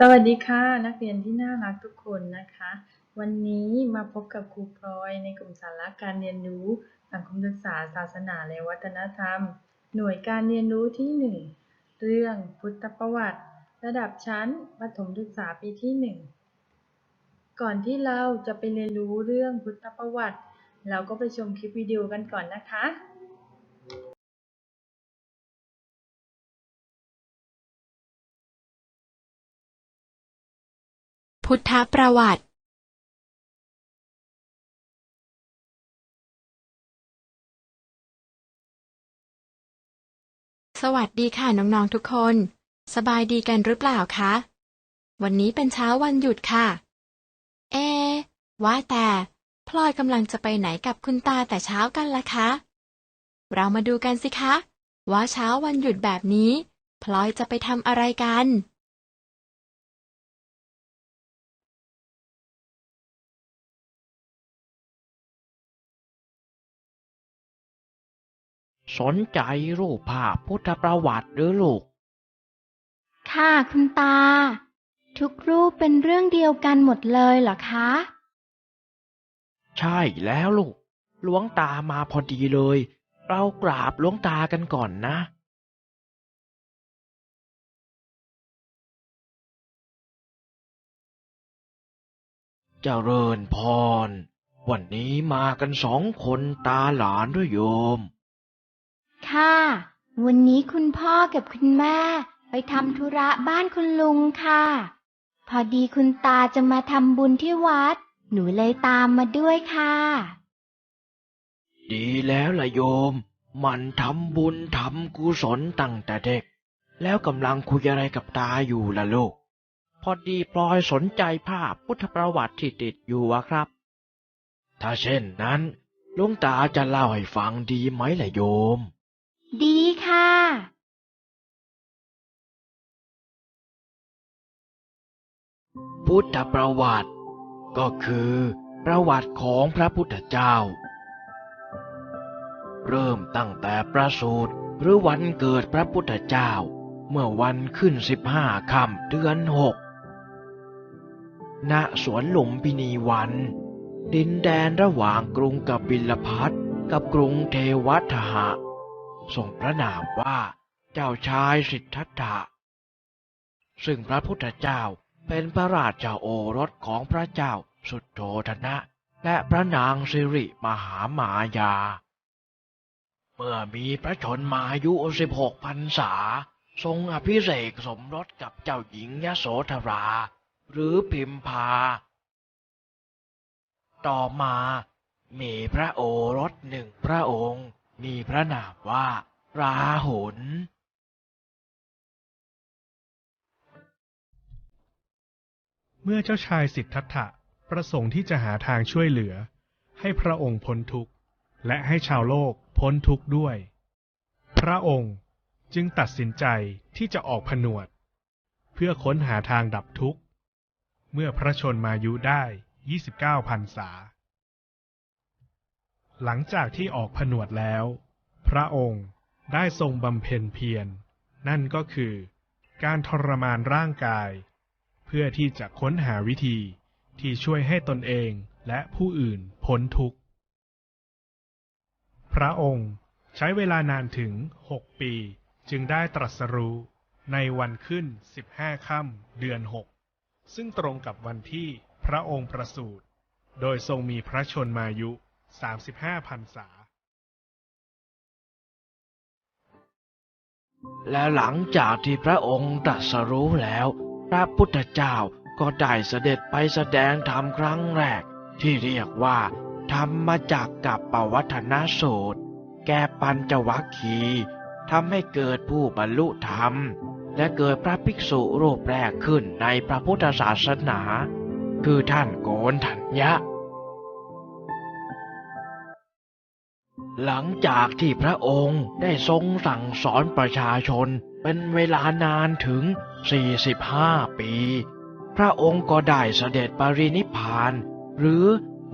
สวัสดีค่ะ นักเรียนที่น่ารักทุกคนนะคะ วันนี้มาพบกับครูพลอยในกลุ่มสาระการเรียนรู้ สังคมศึกษาศาสนาและวัฒนธรรม หน่วยการเรียนรู้ที่ 1 เรื่องพุทธประวัติ ระดับชั้นประถมศึกษาปีที่ 1 ก่อนที่เราจะไปเรียนรู้เรื่องพุทธประวัติ เราก็ไปชมคลิปวิดีโอกันก่อนนะคะ พุทธประวัติสวัสดีค่ะน้องๆทุกคน สบายดีกันหรือเปล่าคะ วันนี้เป็นเช้าวันหยุดค่ะ เอ ว่าแต่พลอยกำลังจะไปไหนกับคุณตาแต่เช้ากันล่ะคะ เรามาดูกันสิคะ ว่าเช้าวันหยุดแบบนี้ พลอยจะไปทำอะไรกัน สนใจรูปภาพพุทธประวัติหรือลูก ค่ะคุณตา ทุกรูปเป็นเรื่องเดียวกันหมดเลยเหรอคะ ใช่แล้วลูก หลวงตามาพอดีเลย เรากราบหลวงตากันก่อนนะเจริญพร วันนี้มากันสองคนตาหลานด้วยโยม ค่ะ วันนี้คุณพ่อกับคุณแม่ ไปทำธุระบ้านคุณลุงค่ะ พอดีคุณตาจะมาทำบุญที่วัด หนูเลยตามมาด้วยค่ะ ดีแล้วล่ะโยม มันทำบุญทำกุศลตั้งแต่เด็ก แล้วกำลังคุยอะไรกับตาอยู่ล่ะลูก พอดีพลอยสนใจภาพพุทธประวัติที่ติดอยู่อะครับ ถ้าเช่นนั้นลวงตาจะเล่าให้ฟังดีไหมล่ะโยม ดีค่ะ พุทธประวัติ ก็คือประวัติของพระพุทธเจ้า เริ่มตั้งแต่ประสูติหรือวันเกิดพระพุทธเจ้า เมื่อวันขึ้นสิบห้าค่ำเดือนหกณสวนหลุมพินีวัน ดินแดนระหว่างกรุงกบิลพัทกับกรุงเทวทหะ ส่งพระนามว่าเจ้าชายสิทธัตถะ ซึ่งพระพุทธเจ้าเป็นพระราชาโอรสของพระเจ้าสุดโทธนะ และพระนางสิริมหามายา เมื่อมีพระชนมายุสิบหกพรรษา ทรงอภิเษกสมรสกับเจ้าหญิงยโสธรา หรือพิมพา ต่อมามีพระโอรสหนึ่งพระองค์ มีพระนามว่าราหุลเมื่อเจ้าชายสิทธัตถะประสงค์ที่จะหาทางช่วยเหลือ ให้พระองค์พ้นทุกข์ และให้ชาวโลกพ้นทุกข์ด้วย พระองค์จึงตัดสินใจที่จะออกผนวด เพื่อค้นหาทางดับทุกข์ เมื่อพระชนมายุได้ 29พรรษา หลังจากที่ออกผนวดแล้ว พระองค์ได้ทรงบำเพ็ญเพียรนั่นก็คือ การทรมานร่างกาย เพื่อที่จะค้นหาวิธีที่ช่วยให้ตนเองและผู้อื่นพ้นทุกข์ พระองค์ใช้เวลานานถึงหกปีจึงได้ตรัสรู้ในวันขึ้นสิบห้าค่ำเดือนหกซึ่งตรงกับวันที่พระองค์ประสูติ โดยทรงมีพระชนมายุ 35พรรษา และหลังจากที่พระองค์ตรัสรู้แล้ว พระพุทธเจ้าก็ได้เสด็จไปแสดงธรรมครั้งแรก ที่เรียกว่า ธรรมจักกับปวัฒนสูตร แก่ปัญจวัคคีทำให้เกิดผู้บรรลุธรรม และเกิดพระภิกษุรูปแรกขึ้นในพระพุทธศาสนา คือท่านโกนทัญญะ หลังจากที่พระองค์ได้ทรงสั่งสอนประชาชนเป็นเวลานานถึง 45 ปี พระองค์ก็ได้เสด็จปรินิพาน หรือ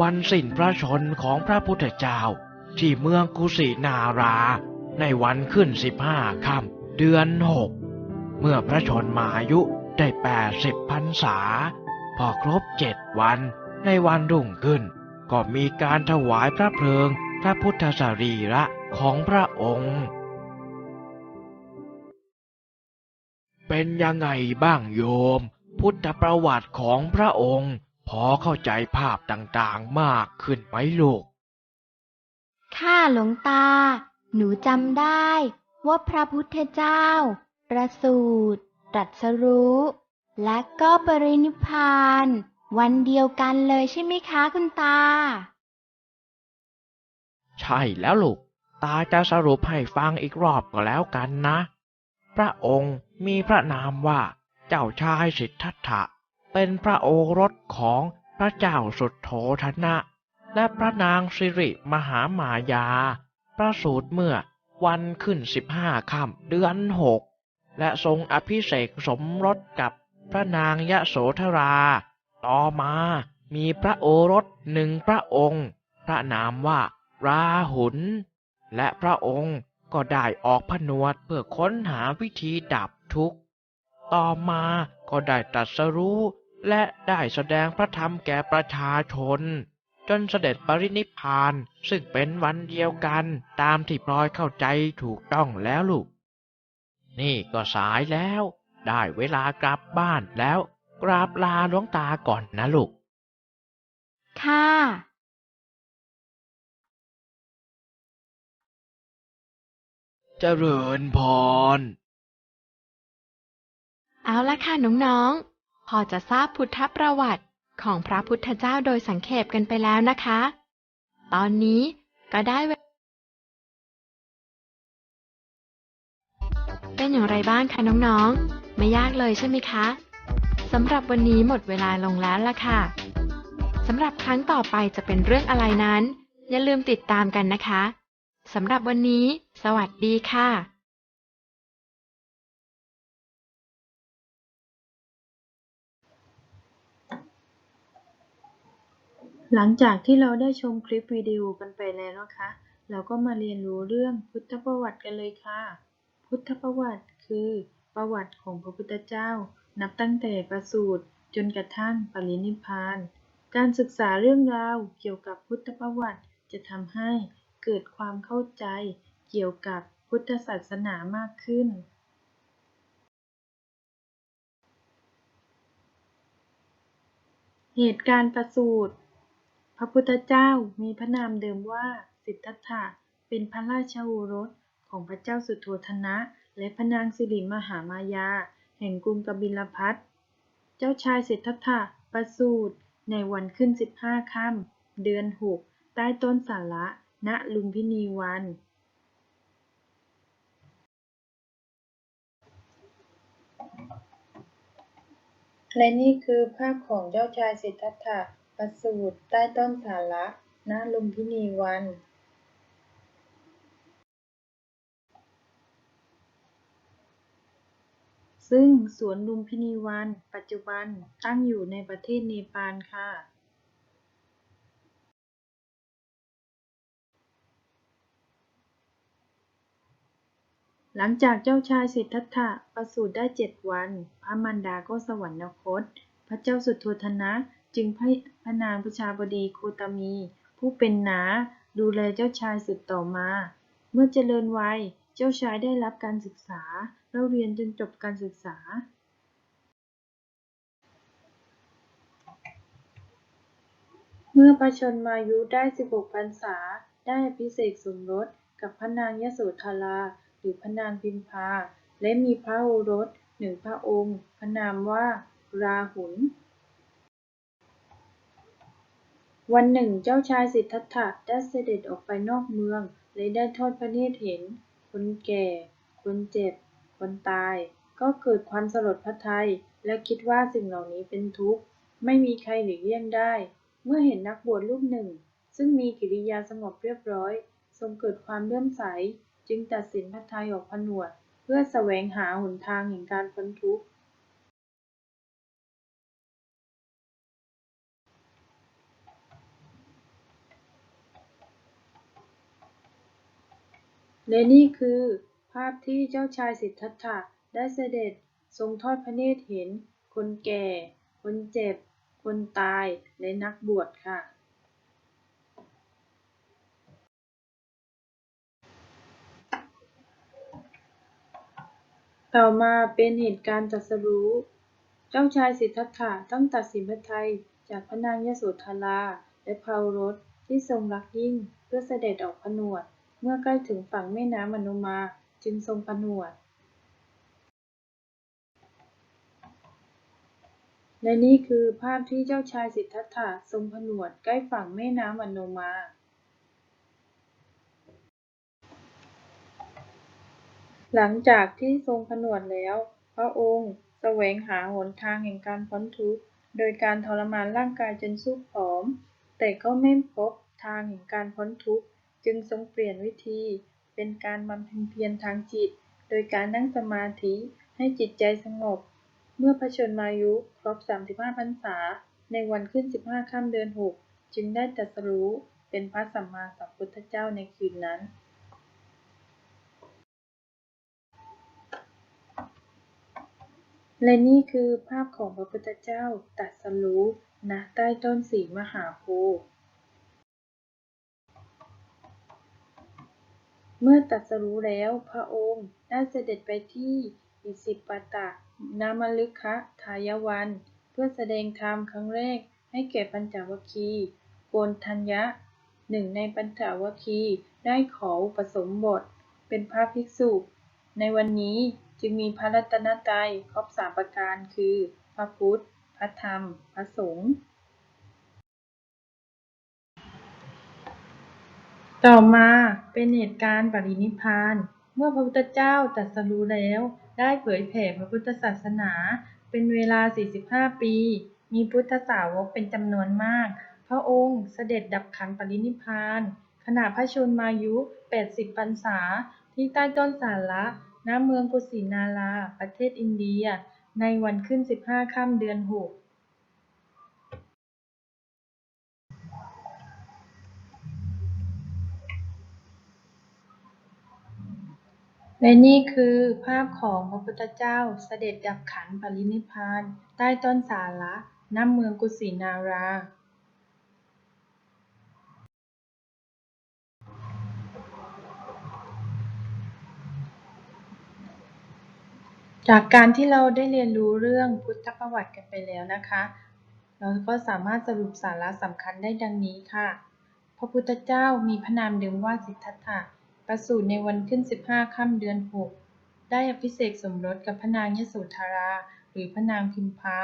วันสิ้นพระชนของพระพุทธเจ้า ที่เมืองกุสินารา ในวันขึ้น 15ค่ำเดือน 6 เมื่อพระชนมายุ ได้แปดสิบพรรษา พอครบเจ็ดวันในวันรุ่งขึ้น ก็มีการถวายพระเพลิง พระพุทธสรีระของพระองค์ เป็นยังไงบ้างโยม พุทธประวัติของพระองค์ พอเข้าใจภาพต่างๆมากขึ้นไหมลูกค่ะหลวงตา หนูจำได้ว่าพระพุทธเจ้า ประสูติตรัสรู้ และก็ปรินิพพาน วันเดียวกันเลยใช่ไหมคะคุณตา ใช่แล้วลูก ตาจะสรุปให้ฟังอีกรอบก็แล้วกันนะ พระองค์มีพระนามว่าเจ้าชายสิทธัตถะ เป็นพระโอรสของพระเจ้าสุดโธธนะ และพระนางสิริมหามายา ประสูติเมื่อวันขึ้นสิบห้าค่ำเดือนหก และทรงอภิเษกสมรสกับพระนางยะโสธรา ต่อมามีพระโอรสหนึ่งพระองค์ พระนามว่า ราหุลและพระองค์ก็ได้ออกผนวดเพื่อค้นหาวิธีดับทุกข์ ต่อมาก็ได้ตรัสรู้และได้แสดงพระธรรมแก่ประชาชน จนเสด็จปรินิพพานซึ่งเป็นวันเดียวกันตามที่พลอยเข้าใจถูกต้องแล้วลูก นี่ก็สายแล้ว ได้เวลากลับบ้านแล้ว กราบลาหลวงตาก่อนนะลูก ค่ะ เจริญพร เอาละค่ะน้องๆ พอจะทราบพุทธประวัติของพระพุทธเจ้าโดยสังเขปกันไปแล้วนะคะ ตอนนี้ก็ได้เวเป็นอย่างไรบ้างคะน้องๆ ไม่ยากเลยใช่ไหมคะ สำหรับวันนี้หมดเวลาลงแล้วล่ะค่ะ สำหรับครั้งต่อไปจะเป็นเรื่องอะไรนั้น อย่าลืมติดตามกันนะคะ สำหรับวันนี้ สวัสดีค่ะหลังจากที่เราได้ชมคลิปวิดีโอกันไปแล้วนะคะ เราก็มาเรียนรู้เรื่องพุทธประวัติกันเลยค่ะ พุทธประวัติคือ ประวัติของพระพุทธเจ้า นับตั้งแต่ประสูติจนกระทั่งปรินิพพาน การศึกษาเรื่องราวเกี่ยวกับพุทธประวัติจะทำให้ เกิดความเข้าใจเกี่ยวกับพุทธศาสนามากขึ้น เหตุการณ์ประสูติพระพุทธเจ้ามีพระนามเดิมว่าสิทธัตถะเป็นพระราชโอรสของพระเจ้าสุโธทนะ และพระนางสิริมหามายา แห่งกรุงกบิลพัทเจ้าชายสิทธัตถะประสูติในวันขึ้น 15 ค่ำเดือน 6 ใต้ต้นสาระ ณ ลุมพินีวันและนี่คือภาพของเจ้าชายสิทธัตถะประสูติใต้ต้นสาระณลุมพินีวัน ซึ่งสวนลุมพินีวันปัจจุบันตั้งอยู่ในประเทศเนปาลค่ะ หลังจากเจ้าชายสิทธัตถะประสูติได้เจ็ดวัน พระมารดาก็สวรรคต พระเจ้าสุโธทนะจึงให้พระนางประชาบดีโคตมี ผู้เป็นนาดูแลเจ้าชายสืบต่อมา เมื่อเจริญวัยเจ้าชายได้รับการศึกษาเล่าเรียนจนจบการศึกษาเมื่อประชนมายุได้ 16 พรรษา ได้อภิเษกสมรสกับพระนางยโสธรา หรือพระนางพิมพา และมีพระโอรสหนึ่งพระองค์ พระนามว่าราหุลวันหนึ่งเจ้าชายสิทธัตถะได้เสด็จออกไปนอกเมืองและได้ทอดพระเนตรเห็น คนแก่ คนเจ็บ คนตาย ก็เกิดความสลดพระทัยและคิดว่าสิ่งเหล่านี้เป็นทุกข์ ไม่มีใครหลีกเลี่ยงได้ เมื่อเห็นนักบวชรูปหนึ่ง ซึ่งมีกิริยาสงบเรียบร้อย ทรงเกิดความเลื่อมใส จึงตัดสินพระทัยออกผนวดเพื่อแสวงหาหนทางแห่งการพ้นทุกข์และนี่คือภาพที่เจ้าชายสิทธัตถะได้เสด็จทรงทอดพระเนตรเห็น คนแก่ คนเจ็บ คนตาย และนักบวชค่ะ ต่อมาเป็นเหตุการณ์ตรัสรู้ เจ้าชายสิทธัตถะต้องตัดสินพระทัยจากพระนางยโสธรา และพาวรสที่ทรงรักยิ่งเพื่อเสด็จออกผนวด เมื่อใกล้ถึงฝั่งแม่น้ำมนุมาจึงทรงผนวด และนี่คือภาพที่เจ้าชายสิทธัตถะทรงผนวดใกล้ฝั่งแม่น้ำมโนมา หลังจากที่ทรงผนวดแล้ว พระองค์แสวงหาหนทางแห่งการพ้นทุกข์ โดยการทรมานร่างกายจนสู้ผอม แต่ก็ไม่พบทางแห่งการพ้นทุกข์ จึงทรงเปลี่ยนวิธี เป็นการบำเพ็ญเพียรทางจิต โดยการนั่งสมาธิให้จิตใจสงบ เมื่อพระชนมายุครบ 35พรรษา ในวันขึ้น 15 ค่ำเดือน 6 จึงได้ตรัสรู้เป็นพระสัมมาสัมพุทธเจ้าในคืนนั้น และนี่คือภาพของพระพุทธเจ้าตรัสรู้ณใต้ต้นสีมหาโพธิ์เมื่อตรัสรู้แล้วพระองค์ได้เสด็จไปที่อิสิปตะนามลึกคะทายวัน เพื่อแสดงธรรมครั้งแรกให้แก่ปัญจวัคคีโกนทัญญะหนึ่งในปัญจวัคคีได้ขออุปสมบทเป็นพระภิกษุ ในวันนี้ จึงมีพระรัตนตรัยครบสามประการคือ พระพุทธ พระธรรม พระสงฆ์ต่อมาเป็นเหตุการณ์ปรินิพาน เมื่อพระพุทธเจ้าตรัสรู้แล้ว ได้เผยแผ่พระพุทธศาสนา เป็นเวลา 45 ปี มีพุทธสาวกเป็นจำนวนมาก พระองค์เสด็จดับขันปรินิพพาน ขณะพระชนมายุ 80 พรรษา ที่ใต้ต้นสาระ ณเมืองกุสินารา ประเทศอินเดีย ในวันขึ้น 15 ค่ำเดือน6และนี่คือภาพของพระพุทธเจ้าเสด็จดับขันปรินิพพาน ใต้ต้นสาระณเมืองกุสินารา จากการที่เราได้เรียนรู้เรื่องพุทธประวัติกันไปแล้วนะคะ เราก็สามารถสรุปสาระสำคัญได้ดังนี้ค่ะ พระพุทธเจ้ามีพระนามเดิมว่าสิทธัตถะ ประสูติในวันขึ้น 15 ค่ำเดือน 6 ได้อภิเษกสมรสกับพระนางยโสธรา หรือพระนางพิมพา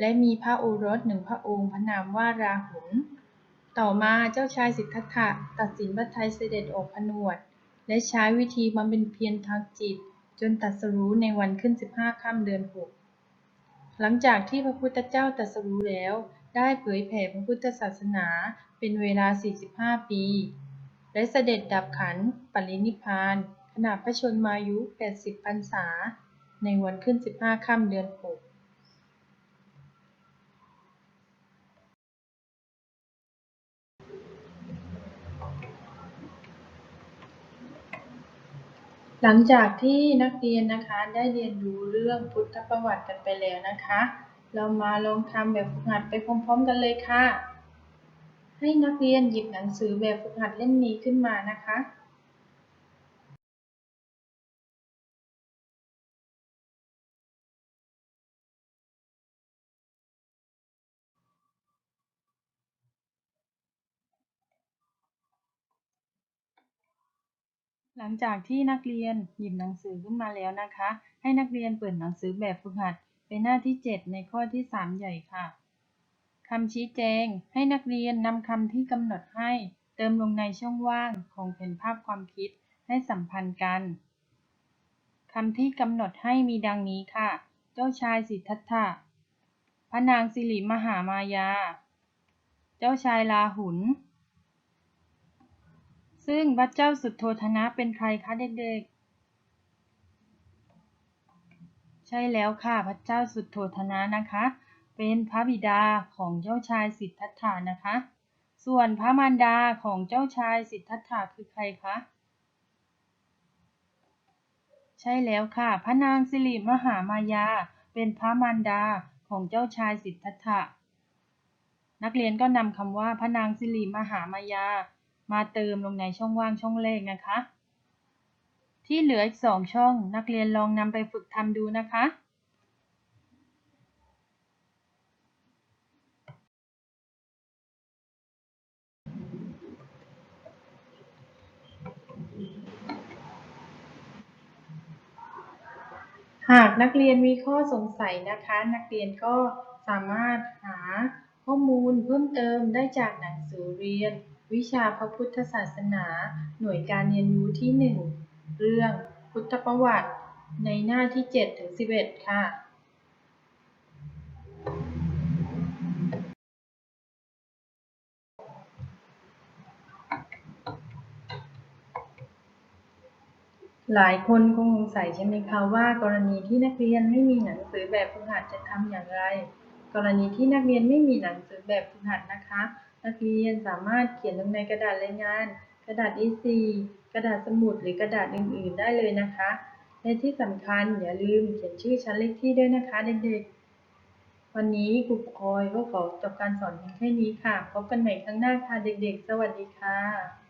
และมีพระโอรสหนึ่งพระองค์พระนามว่าราหุล ต่อมาเจ้าชายสิทธัตถะตัดสินพระทัยเสด็จออกผนวด และใช้วิธีบำเพ็ญเพียรทางจิต จนตัดสรู้ในวันขึ้น 15ค่ำเดือน 6 หลังจากที่พระพุทธเจ้าตัดสรู้แล้ว ได้เผยแผ่พระพุทธศาสนาเป็นเวลา 45 ปี และเสด็จดับขันปรินิพพาน ขณะพระชนมายุ 80 พรรษา ในวันขึ้น 15ค่ำเดือน 6 หลังจากที่นักเรียนนะคะได้เรียนรู้เรื่องพุทธประวัติกันไปแล้วนะคะ เรามาลองทำแบบฝึกหัดไปพร้อมๆ กันเลยค่ะ ให้นักเรียนหยิบหนังสือแบบฝึกหัดเล่มนี้ขึ้นมานะคะ หลังจากที่นักเรียนหยิบหนังสือขึ้นมาแล้วนะคะ ให้นักเรียนเปิดหนังสือแบบฝึกหัดไปหน้าที่ 7 ในข้อที่ 3 ใหญ่ค่ะคำชี้แจง ให้นักเรียนนำคำที่กำหนดให้ เติมลงในช่องว่างของแผนภาพความคิดให้สัมพันธ์กันคำที่กำหนดให้มีดังนี้ค่ะ เจ้าชายสิทธัตถะพระนางสิริมหามายา เจ้าชายลาหุน ซึ่งพระเจ้าสุดโทธนะเป็นใครคะเด็กๆ ใช่แล้วค่ะพระเจ้าสุดโทธนะนะคะ เป็นพระบิดาของเจ้าชายสิทธัตถะนะคะ ส่วนพระมารดาของเจ้าชายสิทธัตถะคือใครคะใช่แล้วค่ะ พระนางสิริมหามายา เป็นพระมารดาของเจ้าชายสิทธัตถะ นักเรียนก็นำคำว่าพระนางสิริมหามายา มาเติมลงในช่องว่างช่องเลขนะคะ ที่เหลืออีกสองช่องนักเรียนลองนำไปฝึกทำดูนะคะหากนักเรียนมีข้อสงสัยนะคะ นักเรียนก็สามารถหาข้อมูลเพิ่มเติมได้จากหนังสือเรียน วิชาพระพุทธศาสนา หน่วยการเรียนรู้ที่ 1 เรื่องพุทธประวัติ ในหน้าที่ 7 ถึง 11 ค่ะ หลายคนคงสงสัยใช่ไหมคะว่ากรณีที่นักเรียนไม่มีหนังสือแบบฝึกหัดจะทำอย่างไร กรณีที่นักเรียนไม่มีหนังสือแบบฝึกหัดนะคะ นักเรียนสามารถเขียนลงในกระดาษรายงาน กระดาษ A4 กระดาษสมุดหรือกระดาษอื่น ๆ ได้เลยนะคะ และที่สำคัญอย่าลืมเขียนชื่อชั้นเลขที่ด้วยนะคะเด็กๆ วันนี้ครูพลอยก็ขอจบการสอนเพียงแค่นี้ค่ะ พบกันใหม่ครั้งหน้าค่ะเด็กๆ สวัสดีค่ะ